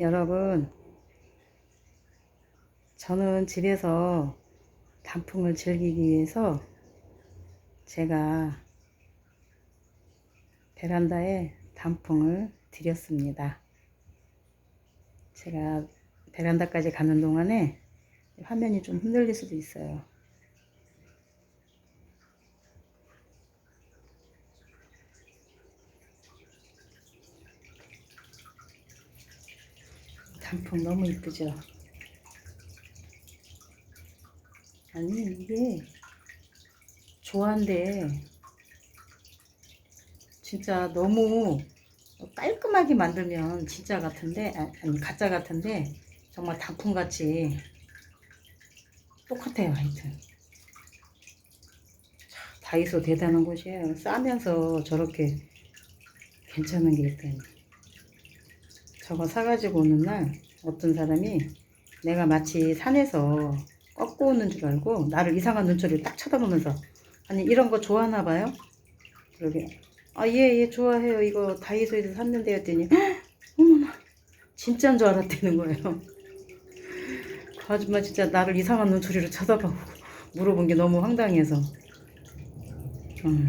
여러분, 저는 집에서 단풍을 즐기기 위해서 제가 베란다에 단풍을 들였습니다. 제가 베란다까지 가는 동안에 화면이 좀 흔들릴 수도 있어요. 단풍 너무 이쁘죠? 아니 이게 좋아한데 진짜 너무 깔끔하게 만들면 진짜 같은데 아, 아니 가짜 같은데 정말 단풍같이 똑같아요 하여튼. 참, 다이소 대단한 곳이에요. 싸면서 저렇게 괜찮은 게 있다니 저거 사가지고 오는 날 어떤 사람이 내가 마치 산에서 꺾고 오는 줄 알고 나를 이상한 눈초리를 딱 쳐다보면서 아니 이런 거 좋아하나 봐요? 그러게 아예예 좋아해요. 이거 다이소에서 샀는데 했더니 "헉, 어머나 진짜인 줄 알았다는 거예요. 그 아줌마 진짜 나를 이상한 눈초리로 쳐다보고 물어본 게 너무 황당해서. 음,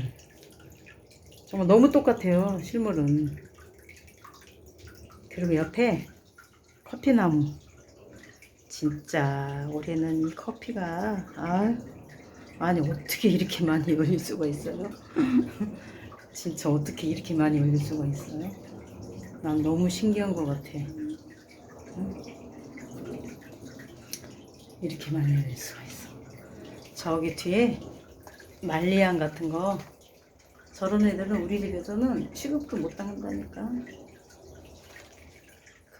정말 너무 똑같아요 실물은 그리고 옆에 커피나무 진짜 올해는 이 커피가 아 아니 어떻게 이렇게 많이 열릴 수가 있어요? 진짜 어떻게 이렇게 많이 열릴 수가 있어요? 난 너무 신기한 것 같아. 응? 이렇게 많이 열릴 수가 있어. 저기 뒤에 말리안 같은 거 저런 애들은 우리 집에서는 취급도 못 당한다니까.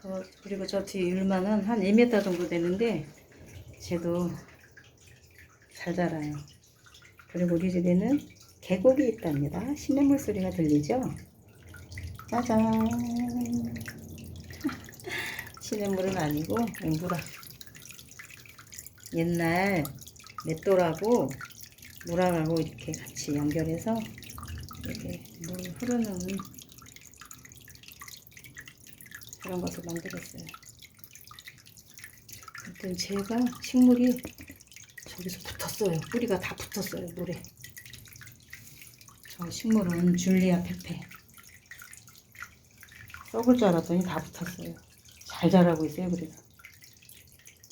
그, 그리고 저 율마는 한 2m 정도 되는데 쟤도 잘 자라요. 그리고 우리 집에는 계곡이 있답니다. 시냇물 소리가 들리죠? 짜잔. 시냇물은 아니고 앵구라. 옛날 맷돌하고 물하고 이렇게 같이 연결해서 이렇게 물 흐르는 그런 것을 만들었어요. 아무튼 제가 식물이 저기서 붙었어요. 뿌리가 다 붙었어요, 물에. 저 식물은 줄리아 페페. 썩을 줄 알았더니 다 붙었어요. 잘 자라고 있어요, 그래서.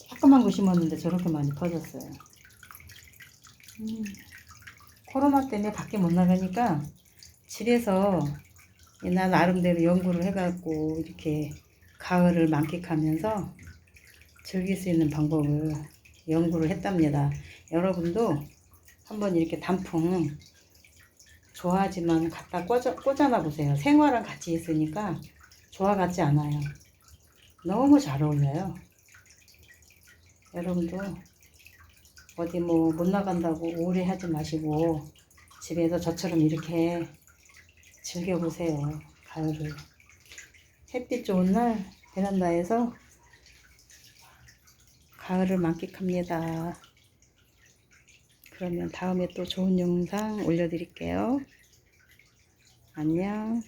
조그만 거 심었는데 저렇게 많이 퍼졌어요. 음, 코로나 때문에 밖에 못 나가니까 집에서 나 나름대로 연구를 해갖고 이렇게 가을을 만끽하면서 즐길 수 있는 방법을 연구를 했답니다. 여러분도 한번 이렇게 단풍 좋아하지만 갖다 꽂아, 꽂아놔 보세요. 생화랑 같이 있으니까 좋아 같지 않아요. 너무 잘 어울려요. 여러분도 어디 뭐 못 나간다고 오래 하지 마시고 집에서 저처럼 이렇게 즐겨보세요. 가을을. 햇빛 좋은 날 베란다에서 가을을 만끽합니다. 그러면 다음에 또 좋은 영상 올려드릴게요. 안녕.